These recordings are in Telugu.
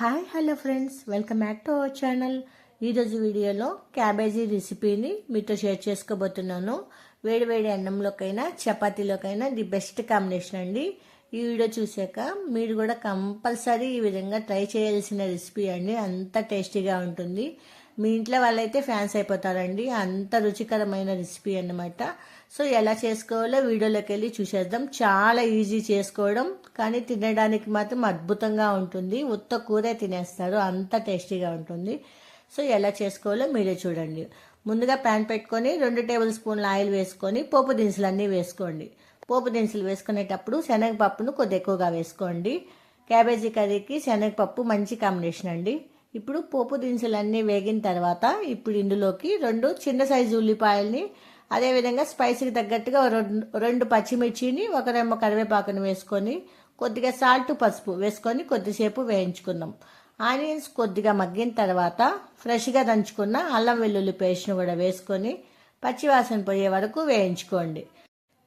Hi hello friends. Welcome back to our channel. ఈరోజు వీడియోలో క్యాబేజీ రెసిపీని మీతో షేర్ చేసుకోబోతున్నాను. వేడి వేడి అన్నంలోకైనా చపాతీలోకైనా ది బెస్ట్ కాంబినేషన్ అండి. ఈ వీడియో చూసాక మీరు కూడా కంపల్సరీ ఈ విధంగా ట్రై చేయాల్సిన రెసిపీ అండి. అంత టేస్టీగా ఉంటుంది. మీ ఇంట్లో వాళ్ళైతే ఫ్యాన్స్ అయిపోతారండి. అంత రుచికరమైన రెసిపీ అన్నమాట. సో ఎలా చేసుకోవాలో వీడియోలోకి వెళ్ళి చూసేద్దాం. చాలా ఈజీ చేసుకోవడం కానీ తినడానికి మాత్రం అద్భుతంగా ఉంటుంది. ఉత్త కూరే తినేస్తారు అంత టేస్టీగా ఉంటుంది. సో ఎలా చేసుకోవాలో మీరే చూడండి. ముందుగా ప్యాన్ పెట్టుకొని రెండు టేబుల్ స్పూన్ల ఆయిల్ వేసుకొని పోపు దినుసులు అన్నీ వేసుకోండి. పోపు దినుసులు వేసుకునేటప్పుడు శనగపప్పును కొద్ది ఎక్కువగా వేసుకోండి. క్యాబేజీ కర్రీకి శనగపప్పు మంచి కాంబినేషన్ అండి. ఇప్పుడు పోపు దినుసులు అన్నీ వేగిన తర్వాత ఇప్పుడు ఇందులోకి రెండు చిన్న సైజు ఉల్లిపాయల్ని అదేవిధంగా స్పైసీకి తగ్గట్టుగా రెండు రెండు పచ్చిమిర్చిని ఒక రెమ్మ కరివేపాకుని వేసుకొని కొద్దిగా సాల్ట్ పసుపు వేసుకొని కొద్దిసేపు వేయించుకుందాం. ఆనియన్స్ కొద్దిగా మగ్గిన తర్వాత ఫ్రెష్గా దంచుకున్న అల్లం వెల్లుల్లి పేస్ట్ను కూడా వేసుకొని పచ్చివాసన పోయే వరకు వేయించుకోండి.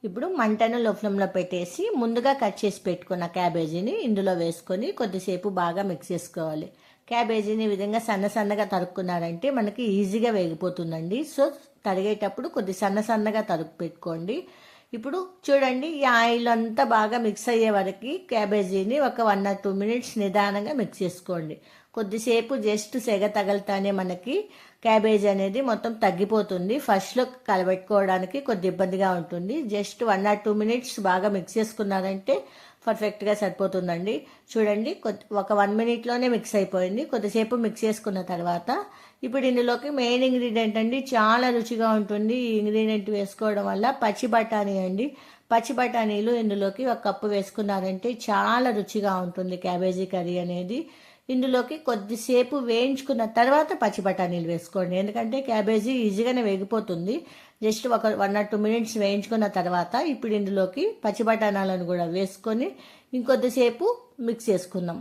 ఇప్పుడు మంటను లో ఫ్లేమ్లో పెట్టేసి ముందుగా కట్ చేసి పెట్టుకున్న క్యాబేజీని ఇందులో వేసుకొని కొద్దిసేపు బాగా మిక్స్ చేసుకోవాలి. క్యాబేజీని ఈ విధంగా సన్న సన్నగా తరుక్కున్నారంటే మనకి ఈజీగా వేగిపోతుందండి. సో తరిగేటప్పుడు కొద్ది సన్న సన్నగా తరుగు పెట్టుకోండి. ఇప్పుడు చూడండి ఈ ఆయిల్ అంతా బాగా మిక్స్ అయ్యే వరకు క్యాబేజీని ఒక వన్ ఆర్ టూ మినిట్స్ నిదానంగా మిక్స్ చేసుకోండి. కొద్దిసేపు జస్ట్ సెగ తగలతానే మనకి క్యాబేజ్ అనేది మొత్తం తగ్గిపోతుంది. ఫస్ట్లో కలబెట్టుకోవడానికి కొద్ది ఇబ్బందిగా ఉంటుంది. Just one or two minutes బాగా మిక్స్ చేసుకున్నారంటే పర్ఫెక్ట్గా సరిపోతుందండి. చూడండి ఒక వన్ మినిట్లోనే మిక్స్ అయిపోయింది. కొద్దిసేపు మిక్స్ చేసుకున్న తర్వాత ఇప్పుడు ఇందులోకి మెయిన్ ఇంగ్రీడియంట్ అండి చాలా రుచిగా ఉంటుంది ఈ ఇంగ్రీడియంట్ వేసుకోవడం వల్ల. పచ్చి బఠానీ అండి. పచ్చి బఠానీలు ఇందులోకి ఒక కప్పు వేసుకున్నారంటే చాలా రుచిగా ఉంటుంది క్యాబేజీ కర్రీ అనేది. ఇందులోకి కొద్దిసేపు వేయించుకున్న తర్వాత పచ్చి బఠానీలు వేసుకోండి. ఎందుకంటే క్యాబేజీ ఈజీగానే వేగిపోతుంది. జస్ట్ ఒక వన్ ఆర్ టూ మినిట్స్ వేయించుకున్న తర్వాత ఇప్పుడు ఇందులోకి పచ్చి బఠానాలను కూడా వేసుకొని ఇంకొద్దిసేపు మిక్స్ చేసుకుందాం.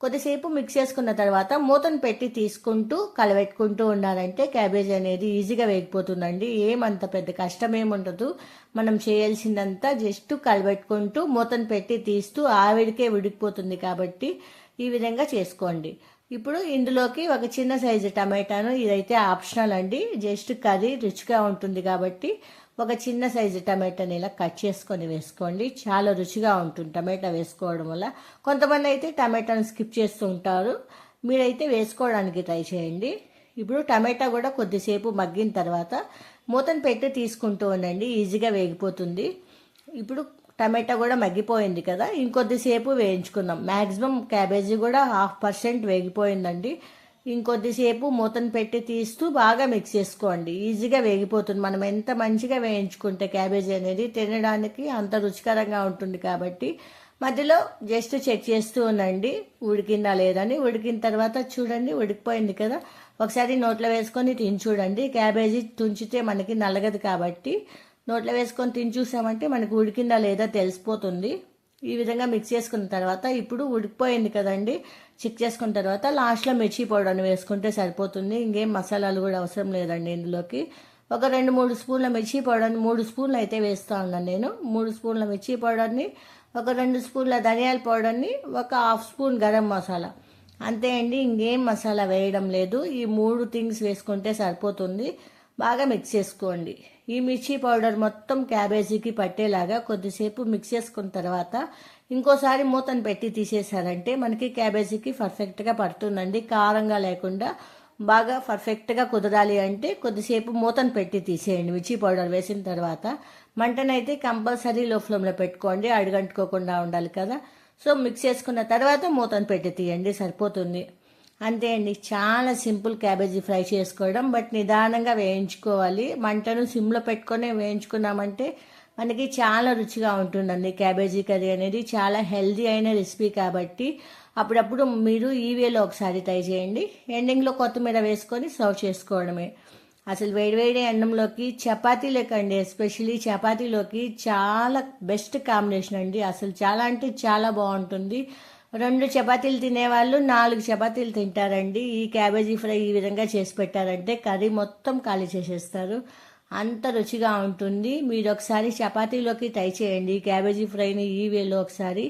కొద్దిసేపు మిక్స్ చేసుకున్న తర్వాత మూతను పెట్టి తీసుకుంటూ కలబెట్టుకుంటూ ఉన్నారంటే క్యాబేజ్ అనేది ఈజీగా వేగిపోతుందండి. ఏమంత పెద్ద కష్టం ఏముండదు మనం చేయాల్సిందంతా జస్ట్ కలబెట్టుకుంటూ మూతను పెట్టి తీస్తూ ఆవిడికే ఉడికిపోతుంది కాబట్టి ఈ విధంగా చేసుకోండి. ఇప్పుడు ఇందులోకి ఒక చిన్న సైజు టమాటాను ఇదైతే ఆప్షనల్ అండి. జస్ట్ కర్రీ రుచిగా ఉంటుంది కాబట్టి ఒక చిన్న సైజు టమాటాని ఇలా కట్ చేసుకొని వేసుకోండి. చాలా రుచిగా ఉంటుంది టమాటా వేసుకోవడం వల్ల. కొంతమంది అయితే టమాటాను స్కిప్ చేస్తూ ఉంటారు. మీరైతే వేసుకోవడానికి ట్రై చేయండి. ఇప్పుడు టమాటా కూడా కొద్దిసేపు మగ్గిన తర్వాత మూతను పెట్టి తీసుకుంటూ ఉండండి. ఈజీగా వేగిపోతుంది. ఇప్పుడు టమాటా కూడా మగ్గిపోయింది కదా. ఇంకొద్దిసేపు వేయించుకుందాం. మ్యాక్సిమం క్యాబేజీ కూడా హాఫ్ పర్సెంట్ వేగిపోయిందండి. ఇంకొద్దిసేపు మూతను పెట్టి తీస్తూ బాగా మిక్స్ చేసుకోండి. ఈజీగా వేగిపోతుంది. మనం ఎంత మంచిగా వేయించుకుంటే క్యాబేజీ అనేది తినడానికి అంత రుచికరంగా ఉంటుంది కాబట్టి. మధ్యలో జస్ట్ చెక్ చేస్తూ ఉండండి. ఉడికిందా లేదని ఉడికిన తర్వాత చూడండి ఉడికిపోయింది కదా. ఒకసారి నోట్లో వేసుకొని తిని చూడండి. క్యాబేజీ తుంచితే మనకి నలగదు కాబట్టి. నోట్లో వేసుకొని తిని చూసామంటే మనకు ఉడికిందా లేదా తెలిసిపోతుంది. ఈ విధంగా మిక్స్ చేసుకున్న తర్వాత ఇప్పుడు ఉడికిపోయింది కదండి చెక్ చేసుకున్న తర్వాత లాస్ట్లో మిర్చి పౌడర్ని వేసుకుంటే సరిపోతుంది. ఇంకేం మసాలాలు కూడా అవసరం లేదండి ఇందులోకి. ఒక రెండు మూడు స్పూన్ల మిర్చి పౌడర్ని మూడు స్పూన్లు అయితే వేస్తూ ఉన్నాను నేను. మూడు స్పూన్ల మిర్చి పౌడర్ని ఒక రెండు స్పూన్ల ధనియాల పౌడర్ని ఒక హాఫ్ స్పూన్ గరం మసాలా. అంతే అండి ఇంకేం మసాలా వేయడం లేదు. ఈ మూడు థింగ్స్ వేసుకుంటే సరిపోతుంది. బాగా మిక్స్ చేసుకోండి. ఈ మిర్చి పౌడర్ మొత్తం క్యాబేజీకి పట్టేలాగా కొద్దిసేపు మిక్స్ చేసుకున్న తర్వాత ఇంకోసారి మూతను పెట్టి తీసేసారంటే మనకి క్యాబేజీకి పర్ఫెక్ట్గా పడుతుందండి. కారంగా లేకుండా బాగా పర్ఫెక్ట్గా కుదరాలి అంటే కొద్దిసేపు మూతను పెట్టి తీసేయండి. మిర్చి పౌడర్ వేసిన తర్వాత మంటనైతే కంపల్సరీ లో ఫ్లేమ్లో పెట్టుకోండి. అడుగంటుకోకుండా ఉండాలి కదా. సో మిక్స్ చేసుకున్న తర్వాత మూతను పెట్టి తీయండి. సరిపోతుంది. అంతే అండి. చాలా సింపుల్ క్యాబేజీ ఫ్రై చేసుకోవడం బట్ నిదానంగా వేయించుకోవాలి. మంటను సిమ్లో పెట్టుకొని వేయించుకున్నామంటే మనకి చాలా రుచిగా ఉంటుందండి. క్యాబేజీ కర్రీ అనేది చాలా హెల్దీ అయిన రెసిపీ కాబట్టి అప్పుడప్పుడు మీరు ఈ వేలో ఒకసారి ట్రై చేయండి. ఎండింగ్లో కొత్తిమీర వేసుకొని సర్వ్ చేసుకోవడమే. అసలు వేడివేడి అన్నంలోకి చపాతీ లేకండి ఎస్పెషలీ చపాతీలోకి చాలా బెస్ట్ కాంబినేషన్ అండి. అసలు చాలా అంటే చాలా బాగుంటుంది. రెండు చపాతీలు తినేవాళ్ళు నాలుగు చపాతీలు తింటారండి. ఈ క్యాబేజీ ఫ్రై ఈ విధంగా చేసి పెట్టారంటే కర్రీ మొత్తం ఖాళీ చేసేస్తారు. అంత రుచిగా ఉంటుంది. మీరు ఒకసారి చపాతీలోకి ట్రై చేయండి. క్యాబేజీ ఫ్రైని ఈ వేలో ఒకసారి.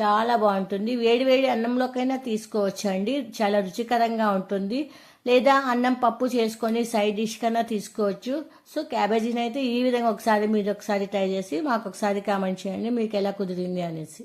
చాలా బాగుంటుంది. వేడి వేడి అన్నంలోకైనా తీసుకోవచ్చు అండి చాలా రుచికరంగా ఉంటుంది. లేదా అన్నం పప్పు చేసుకొని సైడ్ డిష్ కన్నా తీసుకోవచ్చు. సో క్యాబేజీని అయితే ఈ విధంగా ఒకసారి మీరు ఒకసారి ట్రై చేసి మాకు ఒకసారి కామెంట్ చేయండి. మీకు ఎలా కుదిరింది అనేసి.